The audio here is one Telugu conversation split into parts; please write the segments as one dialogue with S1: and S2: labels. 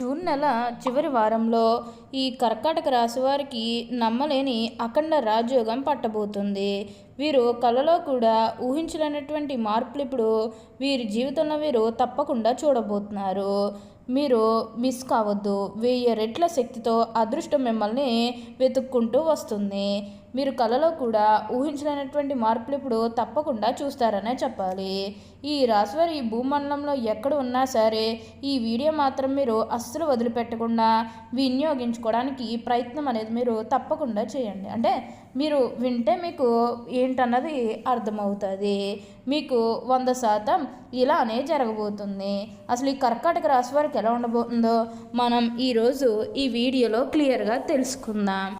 S1: జూన్ నెల చివరి వారంలో ఈ కర్కాటక రాశి వారికి నమ్మలేని అఖండ రాజయోగం పట్టబోతుంది. వీరు కళలో కూడా ఊహించలేనటువంటి మార్పులు ఇప్పుడు వీరి జీవితంలో వీరు తప్పకుండా చూడబోతున్నారు. మీరు మిస్ కావద్దు. వెయ్యి రెట్ల శక్తితో అదృష్టం మిమ్మల్ని వెతుక్కుంటూ వస్తుంది. మీరు కళలో కూడా ఊహించలేనటువంటి మార్పులు ఇప్పుడు తప్పకుండా చూస్తారనే చెప్పాలి. ఈ రాశివారి ఈ భూమండలంలో ఎక్కడ ఉన్నా సరే ఈ వీడియో మాత్రం మీరు అస్సలు వదిలిపెట్టకుండా వినియోగించుకోవడానికి ప్రయత్నం అనేది మీరు తప్పకుండా చేయండి. అంటే మీరు వింటే మీకు ఏంటన్నది అర్థమవుతుంది. మీకు వంద శాతం ఇలానే జరగబోతుంది. అసలు ఈ కర్కాటక రాశి వారికి ఎలా ఉండబోతుందో మనం ఈరోజు ఈ వీడియోలో క్లియర్గా తెలుసుకుందాం.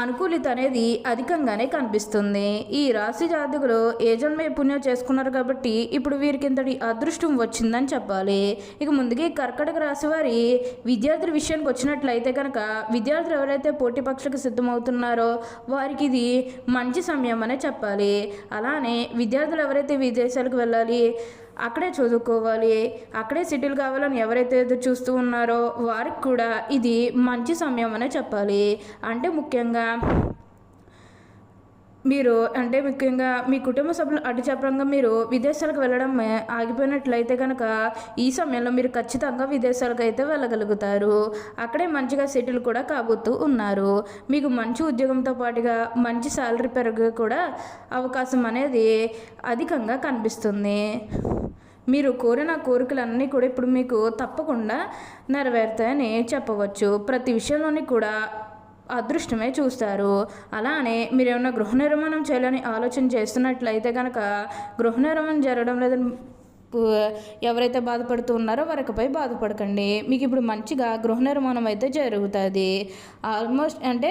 S1: అనుకూలిత అనేది అధికంగానే కనిపిస్తుంది. ఈ రాశి జాతకులు ఏ జన్మే పుణ్యం చేసుకున్నారు కాబట్టి ఇప్పుడు వీరికి ఇంతటి అదృష్టం వచ్చిందని చెప్పాలి. ఇక ముందుగా కర్కటక రాశి వారి విద్యార్థుల విషయానికి వచ్చినట్లయితే కనుక విద్యార్థులు ఎవరైతే పోటీ పక్షులకు సిద్ధమవుతున్నారో వారికి ఇది మంచి సమయం అనే చెప్పాలి. అలానే విద్యార్థులు ఎవరైతే విదేశాలకు వెళ్ళాలి అక్కడే చదువుకోవాలి అక్కడే సెటిల్ కావాలని ఎవరైతే ఎదురు చూస్తూ ఉన్నారో వారికి కూడా ఇది మంచి సమయం అనే చెప్పాలి. అంటే ముఖ్యంగా మీరు అంటే ముఖ్యంగా మీ కుటుంబ సభ్యులు అటు చెప్పడంగా మీరు విదేశాలకు వెళ్ళడం ఆగిపోయినట్లయితే కనుక ఈ సమయంలో మీరు ఖచ్చితంగా విదేశాలకు అయితే వెళ్ళగలుగుతారు. అక్కడే మంచిగా సెటిల్ కూడా కాబోతూ ఉన్నారు. మీకు మంచి ఉద్యోగంతో పాటుగా మంచి శాలరీ పెరగ కూడా అవకాశం అనేది అధికంగా కనిపిస్తుంది. మీరు కోరిన కోరికలన్నీ కూడా ఇప్పుడు మీకు తప్పకుండా నెరవేరుతాయని చెప్పవచ్చు. ప్రతి విషయంలోని కూడా అదృష్టమే చూస్తారు. అలానే మీరు ఏమైనా గృహ నిర్మాణం చేయాలని ఆలోచన చేస్తున్నట్లయితే కనుక గృహ నిర్మాణం జరగడం లేదని ఎవరైతే బాధపడుతూ ఉన్నారో వారికిపై బాధపడకండి. మీకు ఇప్పుడు మంచిగా గృహ నిర్మాణం అయితే జరుగుతుంది. ఆల్మోస్ట్ అంటే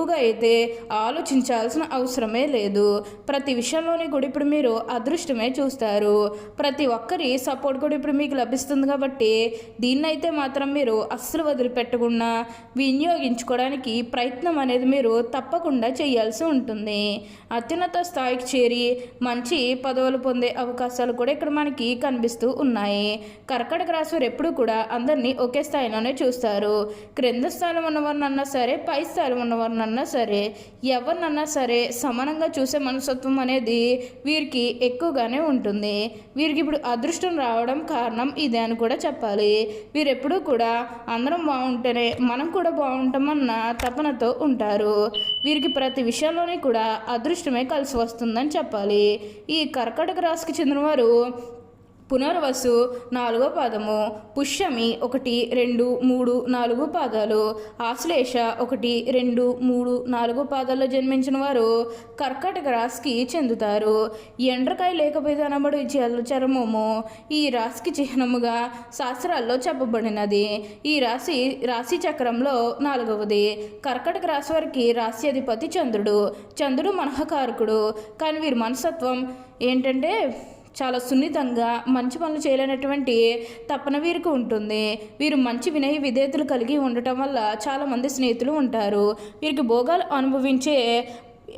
S1: ఎక్కువగా అయితే ఆలోచించాల్సిన అవసరమే లేదు. ప్రతి విషయంలోని కూడా ఇప్పుడు మీరు అదృష్టమే చూస్తారు. ప్రతి ఒక్కరి సపోర్ట్ కూడా ఇప్పుడు మీకు లభిస్తుంది కాబట్టి దీన్నైతే మాత్రం మీరు అస్సలు వదిలిపెట్టకుండా వినియోగించుకోవడానికి ప్రయత్నం అనేది మీరు తప్పకుండా చేయాల్సి ఉంటుంది. అత్యున్నత స్థాయికి చేరి మంచి పదవులు పొందే అవకాశాలు కూడా ఇక్కడ మనకి కనిపిస్తూ ఉన్నాయి. కర్కటక రాశి వారు ఎప్పుడూ కూడా అందరినీ ఒకే స్థాయిలోనే చూస్తారు. క్రింద స్థాయిలో ఉన్నవారినన్నా సరే పై స్థాయిలో ఉన్నవారినన్నా సరే ఎవరినన్నా సరే సమానంగా చూసే మనస్తత్వం అనేది వీరికి ఎక్కువగానే ఉంటుంది. వీరికి ఇప్పుడు అదృష్టం రావడం కారణం ఇదే అని కూడా చెప్పాలి. వీరెప్పుడూ కూడా అందరం బాగుంటేనే మనం కూడా బాగుంటామన్న తపనతో ఉంటారు. వీరికి ప్రతి విషయంలోనే కూడా అదృష్టమే కలిసి వస్తుందని చెప్పాలి. ఈ కర్కటక రాశికి చెందినవారు పునర్వసు నాలుగో పాదము పుష్యమి ఒకటి రెండు మూడు నాలుగు పాదాలు ఆశ్లేష ఒకటి రెండు మూడు నాలుగు పాదాల్లో జన్మించిన వారు కర్కటక రాశికి చెందుతారు. ఎండ్రకాయ లేకపోతే అనబడి జల చర్మము ఈ రాశికి చిహ్నముగా శాస్త్రాల్లో చెప్పబడినది. ఈ రాశి రాశి చక్రంలో నాలుగవది. కర్కటక రాశి వారికి రాశి అధిపతి చంద్రుడు. చంద్రుడు మనహకారకుడు కానీ వీరి మనస్తత్వం ఏంటంటే చాలా సున్నితంగా మంచి పనులు చేయలేనటువంటి తపన వీరికి ఉంటుంది. వీరు మంచి వినయ విధేయతలు కలిగి ఉండటం వల్ల చాలామంది స్నేహితులు ఉంటారు. వీరికి భోగాలు అనుభవించే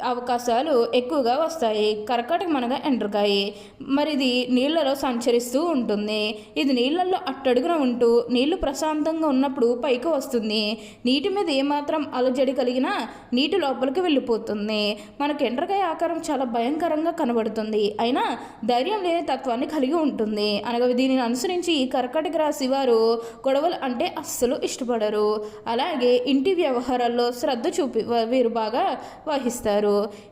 S1: అవకాశాలు ఎక్కువగా వస్తాయి. కర్కాటక అనగా ఎండ్రకాయ. మరి ఇది నీళ్ళలో సంచరిస్తూ ఉంటుంది. ఇది నీళ్ళలో అట్టడుగున ఉంటూ నీళ్ళు ప్రశాంతంగా ఉన్నప్పుడు పైకి వస్తుంది. నీటి మీద ఏమాత్రం అలజడి కలిగినా నీటి లోపలికి వెళ్ళిపోతుంది. మనకు ఎండ్రకాయ ఆకారం చాలా భయంకరంగా కనబడుతుంది. అయినా ధైర్యం లేని తత్వాన్ని కలిగి ఉంటుంది. అనగా దీనిని అనుసరించి కర్కాటక రాశి వారు గొడవలు అంటే అస్సలు ఇష్టపడరు. అలాగే ఇంటి వ్యవహారాల్లో శ్రద్ధ చూపి వీరు బాగా వహిస్తారు.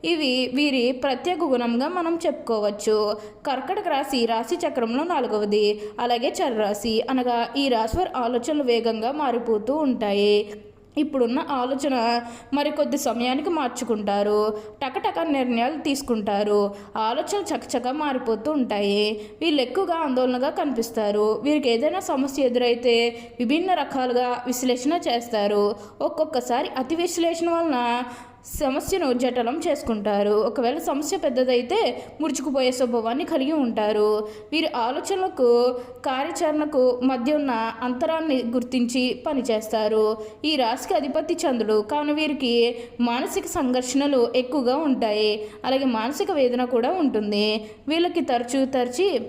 S1: ఇవి వీరి ప్రత్యేక గుణంగా మనం చెప్పుకోవచ్చు. కర్కటక రాశి రాశి చక్రంలో నాలుగవది. అలాగే చర్రాశి అనగా ఈ రాశి వారి ఆలోచనలు వేగంగా మారిపోతూ ఉంటాయి. ఇప్పుడున్న ఆలోచన మరికొద్ది సమయానికి మార్చుకుంటారు. టకటక నిర్ణయాలు తీసుకుంటారు. ఆలోచనలు చకచక మారిపోతూ ఉంటాయి. వీళ్ళు ఎక్కువగా ఆందోళనగా కనిపిస్తారు. వీరికి ఏదైనా సమస్య ఎదురైతే విభిన్న రకాలుగా విశ్లేషణ చేస్తారు. ఒక్కొక్కసారి అతి విశ్లేషణ వలన సమస్యను జటలం చేసుకుంటారు. ఒకవేళ సమస్య పెద్దదైతే ముడుచుకుపోయే స్వభావాన్ని కలిగి ఉంటారు. వీరి ఆలోచనలకు కార్యాచరణకు మధ్య ఉన్న అంతరాన్ని గుర్తించి పనిచేస్తారు. ఈ రాశికి అధిపతి చంద్రుడు కావున వీరికి మానసిక సంఘర్షణలు ఎక్కువగా ఉంటాయి. అలాగే మానసిక వేదన కూడా ఉంటుంది. వీళ్ళకి తరచూ తరచి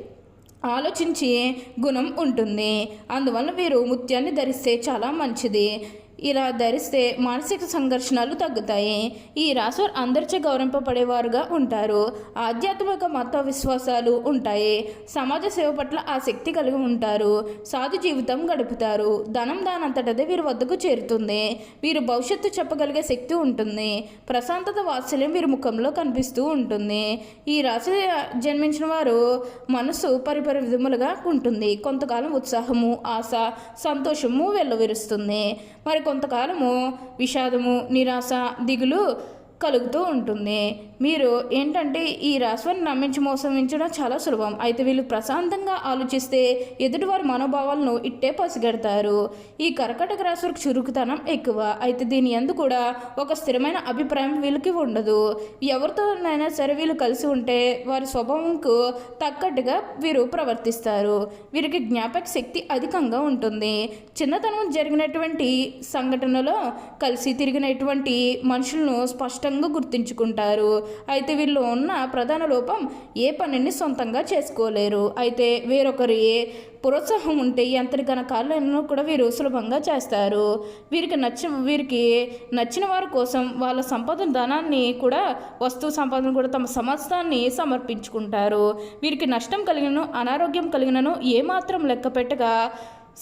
S1: ఆలోచించి గుణం ఉంటుంది. అందువల్ల వీరు ముత్యాన్ని ధరిస్తే చాలా మంచిది. ఇలా ధరిస్తే మానసిక సంఘర్షణలు తగ్గుతాయి. ఈ రాశివారు అందరిచే గౌరవింపబడేవారుగా ఉంటారు. ఆధ్యాత్మిక మత విశ్వాసాలు ఉంటాయి. సమాజ సేవ పట్ల ఆసక్తి కలిగి ఉంటారు. సాధు జీవితం గడుపుతారు. ధనం దానంతటదే వీరి వద్దకు చేరుతుంది. వీరు భవిష్యత్తు చెప్పగలిగే శక్తి ఉంటుంది. ప్రశాంతత వాత్సల్యం వీరి ముఖంలో కనిపిస్తూ ఉంటుంది. ఈ రాశి జన్మించిన వారు మనసు పరిపరి విధములుగా ఉంటుంది. కొంతకాలం ఉత్సాహము ఆశ సంతోషము వెల్లవిరుస్తుంది. మరి కొంతకాలము విషాదము నిరాశ దిగులు కలుగుతూ ఉంటుంది. మీరు ఏంటంటే ఈ రాశివారిని నమ్మించి మోసమించడం చాలా సులభం. అయితే వీళ్ళు ప్రశాంతంగా ఆలోచిస్తే ఎదుటివారి మనోభావాలను ఇట్టే పసిగడతారు. ఈ కర్కటక రాశి చురుకుతనం ఎక్కువ. అయితే దీని ఎందు కూడా ఒక స్థిరమైన అభిప్రాయం వీళ్ళకి ఉండదు. ఎవరితోనైనా సరే వీళ్ళు కలిసి ఉంటే వారి స్వభావంకు తగ్గట్టుగా వీరు ప్రవర్తిస్తారు. వీరికి జ్ఞాపక శక్తి అధికంగా ఉంటుంది. చిన్నతనం జరిగినటువంటి సంఘటనలో కలిసి తిరిగినటువంటి మనుషులను స్పష్టంగా గుర్తించుకుంటారు. అయితే వీళ్ళు ఉన్న ప్రధాన లోపం ఏ పనిని సొంతంగా చేసుకోలేరు. అయితే వేరొకరి ప్రోత్సాహం ఉంటే ఎంతటి ఘనకాలను కూడా వీరు సులభంగా చేస్తారు. వీరికి నచ్చి వీరికి నచ్చిన వారి కోసం వాళ్ళ సంపద ధనాన్ని కూడా వస్తు సంపదను కూడా తమ సమస్తాన్ని సమర్పించుకుంటారు. వీరికి నష్టం కలిగినను అనారోగ్యం కలిగినను ఏమాత్రం లెక్క పెట్టగా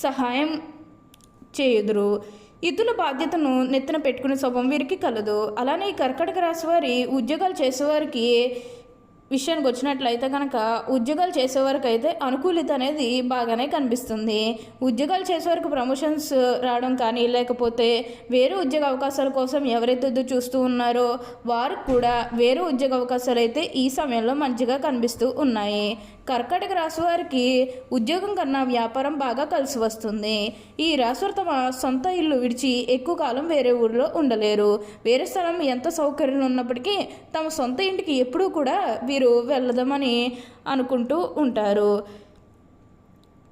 S1: సహాయం చేయుదురు. ఇతరుల బాధ్యతను నెత్తిన పెట్టుకునే స్వభావం వీరికి కలదు. అలానే ఈ కర్కటక రాశి వారి ఉద్యోగాలు చేసేవారికి విషయానికి వచ్చినట్లయితే కనుక ఉద్యోగాలు చేసేవారికి అయితే అనుకూలిత అనేది బాగానే కనిపిస్తుంది. ఉద్యోగాలు చేసేవారికి ప్రమోషన్స్ రావడం కానీ లేకపోతే వేరే ఉద్యోగ అవకాశాల కోసం ఎవరైతే చూస్తూ ఉన్నారో వారికి కూడా వేరే ఉద్యోగ అవకాశాలు అయితే ఈ సమయంలో మంచిగా కనిపిస్తూ ఉన్నాయి. కర్కాటక రాశి వారికి ఉద్యోగం కన్నా వ్యాపారం బాగా కలిసి వస్తుంది. ఈ రాశివారు తమ సొంత ఇల్లు విడిచి ఎక్కువ కాలం వేరే ఊరిలో ఉండలేరు. వేరే స్థలం ఎంత సౌకర్యం ఉన్నప్పటికీ తమ సొంత ఇంటికి ఎప్పుడూ కూడా వీరు వెళ్ళదామని అనుకుంటూ ఉంటారు.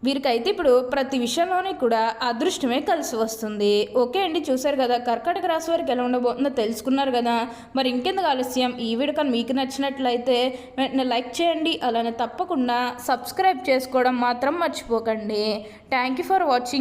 S1: వీరికైతే ఇప్పుడు ప్రతి విషయంలోనే కూడా అదృష్టమే కలిసి వస్తుంది. ఓకే అండి చూసారు కదా కర్కాటక రాశి వారికి ఎలా ఉండబోతుందో తెలుసుకున్నారు కదా. మరి ఇంకెందుకు ఆలస్యం? ఈ వీడియో కానీ మీకు నచ్చినట్లయితే వెంటనే లైక్ చేయండి అలానే తప్పకుండా సబ్స్క్రైబ్ చేసుకోవడం మాత్రం మర్చిపోకండి. Thank you for watching